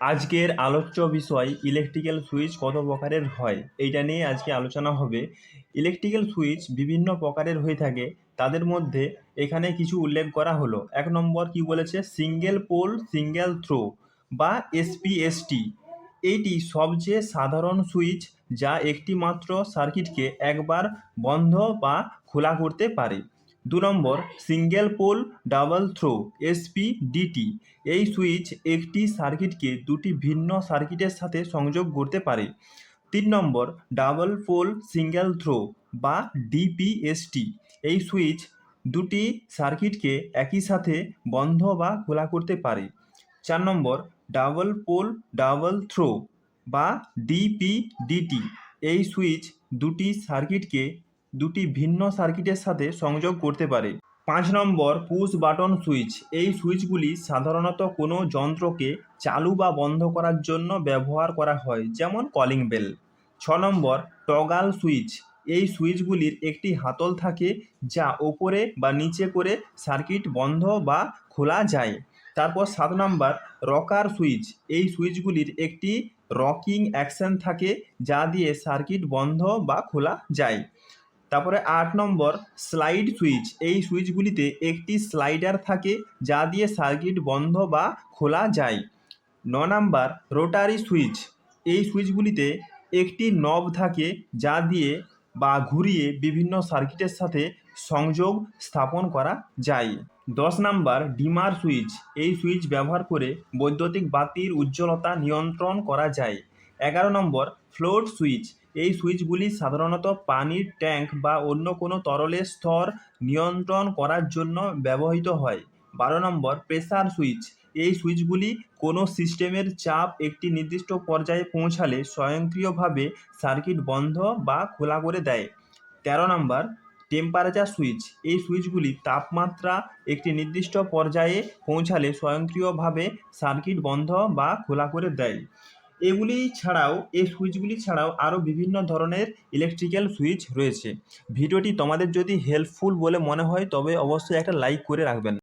আজকের আলোচ্য বিষয় ইলেকট্রিক্যাল সুইচ কত প্রকারের হয়? এইটা নিয়ে আজকে আলোচনা হবে। ইলেকট্রিক্যাল সুইচ বিভিন্ন প্রকারের হয়ে থাকে। তাদের মধ্যে এখানে কিছু উল্লেখ করা হলো। এক নম্বর কি বলেছে? সিঙ্গেল পোল সিঙ্গেল থ্রো বা এসপিএসটি এইটি সবচেয়ে সাধারণ সুইচ যা একটি মাত্র সার্কিটকে একবার বন্ধ বা খোলা করতে পারে। দু নম্বর single pole double throw SPDT এই সুইচ একটি সার্কিটকে দুটি ভিন্ন সার্কিটের সাথে সংযোগ করতে পারে। তিন নম্বর ডাবল পোল সিঙ্গেল থ্রো বা ডিপিএসটি এই সুইচ দুটি সার্কিটকে একই সাথে বন্ধ বা খোলা করতে পারে। চার নম্বর ডাবল পোল ডাবল থ্রো বা ডিপিডিটি এই সুইচ দুটি সার্কিটকে দুটি ভিন্ন সার্কিটের সাথে সংযোগ করতে পারে। পাঁচ নম্বর পুশ বাটন সুইচ। এই সুইচগুলি সাধারণত কোনো যন্ত্রকে চালু বা বন্ধ করার জন্য ব্যবহার করা হয়, যেমন কলিং বেল। ছ নম্বর টগাল সুইচ। এই সুইচগুলির একটি হাতল থাকে যা ওপরে বা নিচে করে সার্কিট বন্ধ বা খোলা যায়। তারপর সাত নম্বর রকার সুইচ। এই সুইচগুলির একটি রকিং অ্যাকশন থাকে যা দিয়ে সার্কিট বন্ধ বা খোলা যায়। তারপরে আট নম্বর স্লাইড সুইচ এই সুইচগুলিতে একটি স্লাইডার থাকে যা দিয়ে সার্কিট বন্ধ বা খোলা যায়। ন নাম্বার রোটারি সুইচ এই সুইচগুলিতে একটি নব থাকে যা দিয়ে বা ঘুরিয়ে বিভিন্ন সার্কিটের সাথে সংযোগ স্থাপন করা যায়। দশ নাম্বার ডিমার সুইচ এই সুইচ ব্যবহার করে বৈদ্যুতিক বাতির উজ্জ্বলতা নিয়ন্ত্রণ করা যায়। এগারো নম্বর ফ্লোট সুইচ এই সুইচগুলি সাধারণত পানির ট্যাঙ্ক বা অন্য কোনো তরলের স্তর নিয়ন্ত্রণ করার জন্য ব্যবহৃত হয়। বারো নম্বর, প্রেসার সুইচ। এই সুইচগুলি কোনো সিস্টেমের চাপ একটি নির্দিষ্ট পর্যায়ে পৌঁছালে স্বয়ংক্রিয়ভাবে সার্কিট বন্ধ বা খোলা করে দেয়। তেরো নম্বর, টেম্পারেচার সুইচ। এই সুইচগুলি তাপমাত্রা একটি নির্দিষ্ট পর্যায়ে পৌঁছালে স্বয়ংক্রিয়ভাবে সার্কিট বন্ধ বা খোলা করে দেয়। এগুলি ছাড়াও, এই সুইচগুলি ছাড়াও আরও বিভিন্ন ধরনের ইলেকট্রিক্যাল সুইচ রয়েছে। ভিডিওটি তোমাদের যদি হেল্পফুল বলে মনে হয়, তবে অবশ্যই একটা লাইক করে রাখবেন।